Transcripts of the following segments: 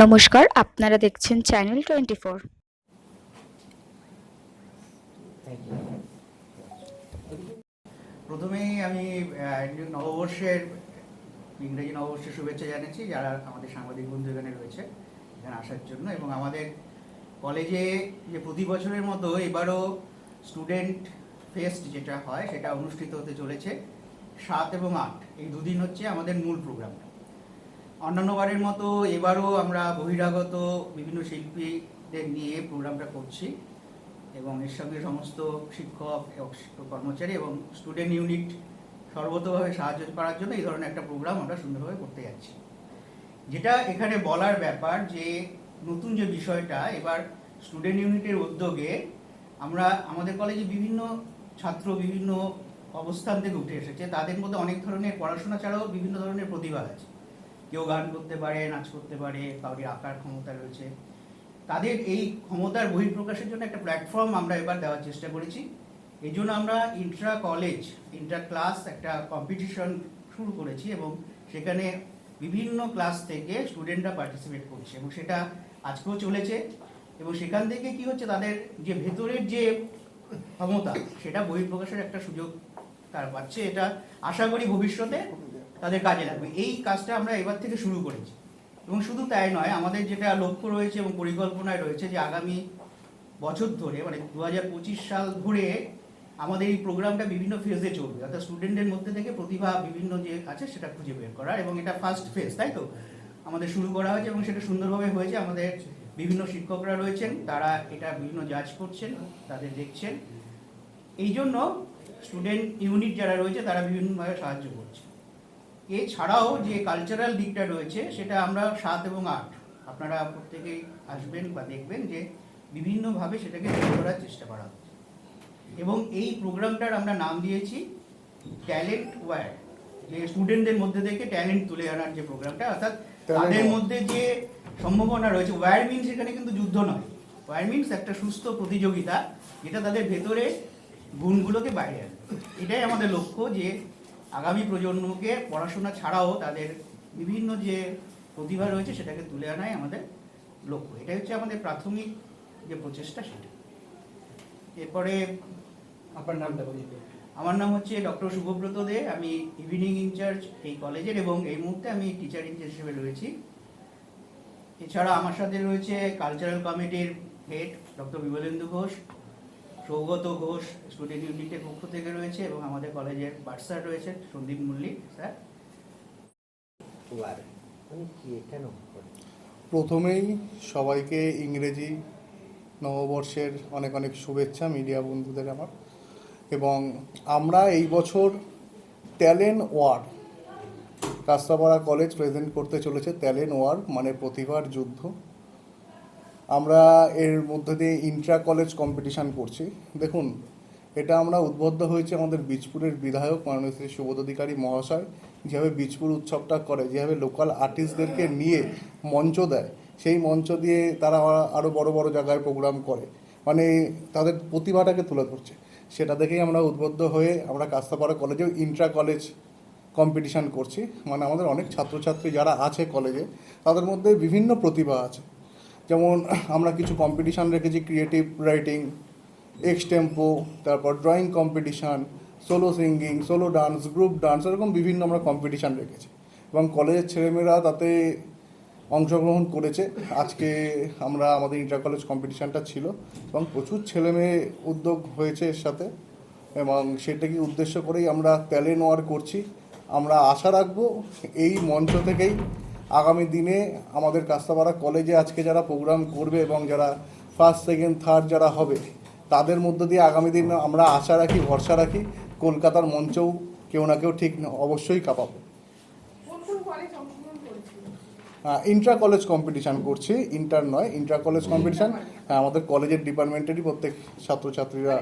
নমস্কার, আপনারা দেখছেন চ্যানেল টোয়েন্টি ফোর প্রথমেই আমি নববর্ষের, ইংরেজি নববর্ষের শুভেচ্ছা জানাচ্ছি যারা আমাদের সাংবাদিক বন্ধু এখানে রয়েছে, এখানে আসার জন্য। এবং আমাদের কলেজে যে প্রতি বছরের মতো এবারও স্টুডেন্ট ফেস্ট যেটা হয়, সেটা অনুষ্ঠিত হতে চলেছে সাত এবং আট। এই দুদিন হচ্ছে আমাদের মূল প্রোগ্রামটা অন্যান্যবারের মতো এবারও আমরা বহিরাগত বিভিন্ন শিল্পীদের নিয়ে প্রোগ্রামটা করছি এবং এর সঙ্গে সমস্ত শিক্ষক কর্মচারী এবং স্টুডেন্ট ইউনিট সর্বতভাবে সাহায্য করার জন্য এই ধরনের একটা প্রোগ্রাম আমরা সুন্দরভাবে করতে যাচ্ছি। যেটা এখানে বলার ব্যাপার যে নতুন যে বিষয়টা, এবার স্টুডেন্ট ইউনিটের উদ্যোগে আমরা, আমাদের কলেজে বিভিন্ন ছাত্র বিভিন্ন অবস্থান থেকে উঠে এসেছে। তাদের মধ্যে অনেক ধরনের পড়াশোনা ছাড়াও বিভিন্ন ধরনের প্রতিভা আছে। কেউ গান করতে পারে, নাচ করতে পারে কাউরি আঁকার ক্ষমতা রয়েছে। তাদের এই ক্ষমতার বহিঃপ্রকাশের জন্য একটা প্ল্যাটফর্ম আমরা এবার দেওয়ার চেষ্টা করেছি। এই জন্য আমরা ইন্ট্রা কলেজ ইন্টার ক্লাস একটা কম্পিটিশন শুরু করেছি এবং সেখানে বিভিন্ন ক্লাস থেকে স্টুডেন্টরা পার্টিসিপেট করছে এবং সেটা আজকেও চলেছে। এবং সেখান থেকে কি হচ্ছে, তাদের যে ভেতরের যে ক্ষমতা, সেটা বহিঃপ্রকাশের একটা সুযোগ তারা পাচ্ছে। এটা আশা করি ভবিষ্যতে তাদের কাজে লাগবে। এই কাজটা আমরা এবার থেকে শুরু করেছি। এবং শুধু তাই নয়, আমাদের যেটা লক্ষ্য রয়েছে এবং পরিকল্পনায় রয়েছে যে আগামী বছর ধরে মানে দু হাজার পঁচিশ সাল ধরে আমাদের এই প্রোগ্রামটা বিভিন্ন ফেজে চলবে। অর্থাৎ স্টুডেন্টদের মধ্যে থেকে প্রতিভা বিভিন্ন যে আছে সেটা খুঁজে বের করার এবং এটা ফার্স্ট ফেজ তাই তো? আমাদের শুরু করা হয়েছে এবং সেটা সুন্দরভাবে হয়েছে। আমাদের বিভিন্ন শিক্ষকরা রয়েছেন, তারা এটা বিভিন্ন জাজ করছেন, তাদের দেখছেন। এই জন্য স্টুডেন্ট ইউনিট যারা রয়েছে তারা বিভিন্নভাবে সাহায্য করছে। এছাড়াও যে কালচারাল দিকটা রয়েছে সেটা আমরা সাত এবং আট আপনারা প্রত্যেকেই আসবেন বা দেখবেন যে বিভিন্নভাবে সেটাকে তুলে ধরার চেষ্টা করা হচ্ছে। এবং এই প্রোগ্রামটার আমরা নাম দিয়েছি ট্যালেন্ট ওয়ার যে স্টুডেন্টদের মধ্যে থেকে ট্যালেন্ট তুলে আনার যে প্রোগ্রামটা অর্থাৎ তাদের মধ্যে যে সম্ভাবনা রয়েছে ওয়ার মিনস এখানে কিন্তু যুদ্ধ নয়। ওয়ার মিনস একটা সুস্থ প্রতিযোগিতা যেটা তাদের ভেতরে গুণগুলোকে বাইরে আনবে। এটাই আমাদের লক্ষ্য যে আগামী প্রজন্মকে পড়াশোনা ছাড়াও তাদের বিভিন্ন যে প্রতিভা রয়েছে সেটাকে তুলে আনাই আমাদের লক্ষ্য। এটাই হচ্ছে আমাদের প্রাথমিক যে প্রচেষ্টা সেটা। এরপরে আপনার নামটা বলি আমার নাম হচ্ছে ডক্টর শুভব্রত দে। আমি ইভিনিং ইনচার্জ এই কলেজের এবং এই মুহূর্তে আমি টিচার ইনচার্জ হিসেবে রয়েছি। এছাড়া আমার সাথে রয়েছে কালচারাল কমিটির head doctor Bimalendu Ghosh. Saugata Ghosh student ইউনিটের পক্ষ থেকে রয়েছে এবং আমাদের কলেজের বার্সার রয়েছে সন্দীপ মল্লিক স্যার ওয়ার কি কেন করে? প্রথমেই সবাইকে ইংরেজি নববর্ষের অনেক অনেক শুভেচ্ছা মিডিয়া বন্ধুদের আমার। এবং আমরা এই বছর talent war Rastapara college present করতে চলেছে ট্যালেন্ট ওয়ার মানে প্রতিভার যুদ্ধ। আমরা এর মধ্যে দিয়ে ইন্ট্রা কলেজ কম্পিটিশান করছি। দেখুন, এটা আমরা উদ্বুদ্ধ হয়েছে আমাদের বীজপুরের বিধায়ক মাননীয় শ্রী সুবোধ অধিকারী মহাশয়, যেভাবে বীজপুর উৎসবটা করে, যেভাবে লোকাল আর্টিস্টদেরকে নিয়ে মঞ্চ দেয়, সেই মঞ্চ দিয়ে তারা আরও বড় বড় জায়গায় প্রোগ্রাম করে। মানে তাদের প্রতিভাটাকে তুলে ধরছে। সেটা দেখেই আমরা উদ্বুদ্ধ হয়ে আমরা কাস্তাপাড়া কলেজেও ইন্ট্রা কলেজ কম্পিটিশান করছি। মানে আমাদের অনেক ছাত্রছাত্রী যারা আছে কলেজে তাদের মধ্যে বিভিন্ন প্রতিভা আছে। যেমন আমরা কিছু কম্পিটিশান রেখেছি ক্রিয়েটিভ রাইটিং এক্সটেম্পো তারপর drawing competition solo singing solo dance group dance এরকম বিভিন্ন আমরা কম্পিটিশান রেখেছি। এবং কলেজের ছেলেমেয়েরা তাতে অংশগ্রহণ করেছে। আজকে আমরা আমাদের ইন্টার কলেজ কম্পিটিশানটা ছিল। এবং প্রচুর ছেলেমেয়ে উদ্যোগ হয়েছে এর সাথে। এবং সেটাকে উদ্দেশ্য করেই আমরা ট্যালেন্ট ওয়ার করছি। আমরা আশা রাখব এই মঞ্চ থেকেই আগামী দিনে আমাদের কাস্তাপাড়া কলেজে আজকে যারা প্রোগ্রাম করবে এবং যারা ফার্স্ট সেকেন্ড থার্ড যারা হবে, তাদের মধ্য দিয়ে আগামী দিন আমরা আশা রাখি, ভরসা রাখি, কলকাতার মঞ্চেও কেউ না কেউ ঠিক অবশ্যই কাঁপাবে কোন কোন কলেজ অংশগ্রহণ করেছিল ইন্ট্রা কলেজ কম্পিটিশান করছি ইন্টার নয় ইন্ট্রা কলেজ কম্পিটিশান হ্যাঁ আমাদের কলেজের ডিপার্টমেন্টেরই প্রত্যেক ছাত্রছাত্রীরা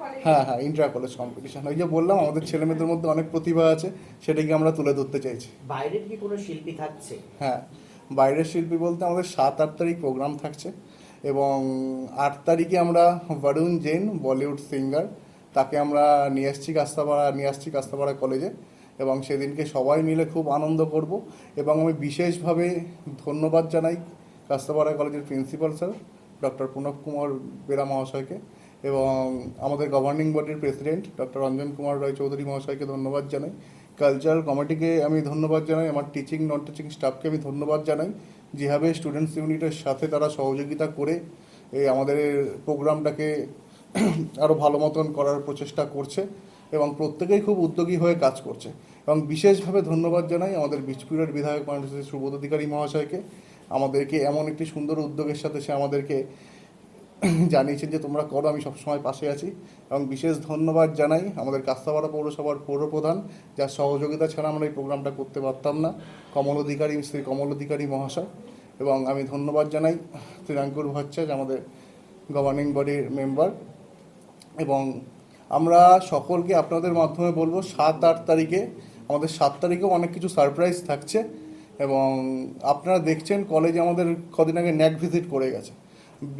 মানে হ্যাঁ হ্যাঁ ইন্ট্রা কলেজ কম্পিটিশান ওই যে বললাম আমাদের ছেলেমেয়েদের মধ্যে অনেক প্রতিভা আছে সেটাকে আমরা তুলে ধরতে চাইছি। বাইরের কি কোনো শিল্পী থাকছে? হ্যাঁ বাইরের শিল্পী বলতে আমাদের সাত আট তারিখ প্রোগ্রাম থাকছে এবং আট তারিখে আমরা বরুণ জেন বলিউড সিঙ্গার তাকে আমরা নিয়ে আসছি কাস্তাপাড়া নিয়ে আসছি কাস্তাপাড়া কলেজে এবং সেদিনকে সবাই মিলে খুব আনন্দ করব এবং আমি বিশেষভাবে ধন্যবাদ জানাই কাস্তাপাড়া কলেজের principal sir, doctor Pranab Kumar Bera মহাশয়কে এবং আমাদের গভর্নিং বডির প্রেসিডেন্ট ডক্টর রঞ্জন কুমার রায় চৌধুরী মহাশয়কে ধন্যবাদ জানাই। কালচারাল কমিটিকে আমি ধন্যবাদ জানাই, আমার টিচিং নন টিচিং স্টাফকে আমি ধন্যবাদ জানাই। যেভাবে স্টুডেন্টস ইউনিটের সাথে তারা সহযোগিতা করে এই আমাদের প্রোগ্রামটাকে আরও ভালো মতন করার প্রচেষ্টা করছে। এবং প্রত্যেকেই খুব উদ্যোগী হয়ে কাজ করছে। এবং বিশেষভাবে ধন্যবাদ জানাই আমাদের বীজপুরের বিধায়ক মানুষ সুবোধ অধিকারী মহাশয়কে। আমাদেরকে এমন একটি সুন্দর উদ্যোগের সাথে সে আমাদেরকে জানিয়েছেন যে, তোমরা করো, আমি সবসময় পাশে আছি। এবং বিশেষ ধন্যবাদ জানাই আমাদের কাস্তাপাড়া পৌরসভার পৌরপ্রধান, যার সহযোগিতা ছাড়া আমরা এই প্রোগ্রামটা করতে পারতাম না, কমল অধিকারী, শ্রী কমল অধিকারী মহাশয়। এবং আমি ধন্যবাদ জানাই শ্রীরাঙ্কুর ভট্টাচার্য, আমাদের গভর্নিং বডির মেম্বার এবং আমরা সকলকে আপনাদের মাধ্যমে বলব, সাত আট তারিখে, আমাদের সাত তারিখেও অনেক কিছু সারপ্রাইজ থাকছে এবং আপনারা দেখছেন কলেজে আমাদের কদিন আগে ন্যাক ভিজিট করে গেছে।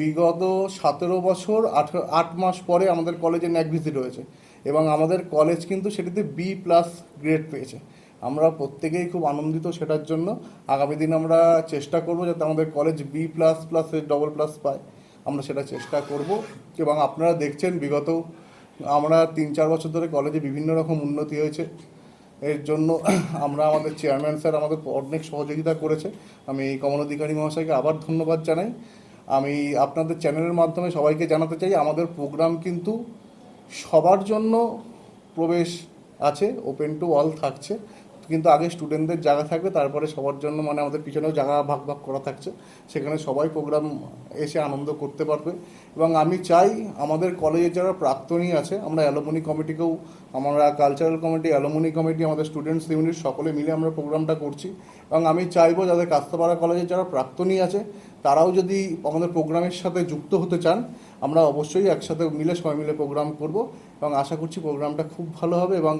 বিগত সতেরো বছর আঠ আট মাস পরে আমাদের কলেজে ন্যাক ভিজিট হয়েছে এবং আমাদের কলেজ কিন্তু সেটিতে বি প্লাস গ্রেড পেয়েছে। আমরা প্রত্যেকেই খুব আনন্দিত সেটার জন্য। আগামী দিন আমরা চেষ্টা করব যাতে আমাদের college B plus plus double plus পায়। আমরা সেটা চেষ্টা করব এবং আপনারা দেখছেন বিগত আমরা তিন চার বছর ধরে কলেজে বিভিন্ন রকম উন্নতি হয়েছে। এর জন্য আমরা আমাদের চেয়ারম্যান স্যার আমাদের অনেক সহযোগিতা করেছে। আমি কমল অধিকারী মহাশয়কে আবার ধন্যবাদ জানাই। আমি আপনাদের চ্যানেলের মাধ্যমে সবাইকে জানাতে চাই, আমাদের প্রোগ্রাম কিন্তু সবার জন্য প্রবেশ আছে ওপেন টু অল থাকছে। কিন্তু আগে স্টুডেন্টদের জায়গা থাকবে, তারপরে সবার জন্য মানে আমাদের পিছনেও জায়গা ভাগ ভাগ করা থাকছে। সেখানে সবাই প্রোগ্রাম এসে আনন্দ করতে পারবে। এবং আমি চাই আমাদের কলেজের যারা প্রাক্তনী আছে, আমরা অ্যালোমনি কমিটিকেও আমরা কালচারাল কমিটি অ্যালোমনি কমিটি আমাদের স্টুডেন্টস ইউনিট সকলে মিলে আমরা প্রোগ্রামটা করছি। এবং আমি চাইব যাদের কাস্তাপাড়া কলেজের যারা প্রাক্তনী আছে, তারাও যদি আমাদের প্রোগ্রামের সাথে যুক্ত হতে চান, আমরা অবশ্যই একসাথে মিলে সবাই মিলে প্রোগ্রাম করব। এবং আশা করছি প্রোগ্রামটা খুব ভালো হবে এবং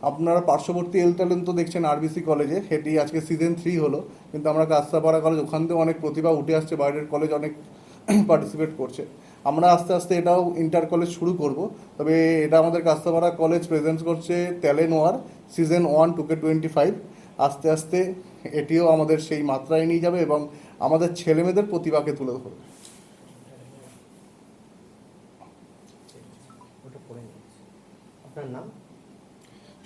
আপনারা পার্শ্ববর্তী এল ট্যালেন্ট তো দেখছেন আরবিসি কলেজে সেটি আজকে সিজন থ্রি হলো, কিন্তু আমরা কাস্তাপাড়া কলেজ ওখান থেকেও অনেক প্রতিভা উঠে আসছে, বাইরের কলেজ অনেক পার্টিসিপেট করছে। আমরা আস্তে আস্তে এটাও ইন্টার কলেজ শুরু করব, তবে এটা আমাদের কাস্তাপাড়া কলেজ প্রেজেন্ট করছে ট্যালেনোয়ার সিজন ওয়ান টুকে টোয়েন্টি ফাইভ আস্তে আস্তে এটিও আমাদের সেই মাত্রায় নিয়ে যাবে এবং আমাদের ছেলেমেয়েদের প্রতিভাকে তুলে ধরবে। আপনার নাম?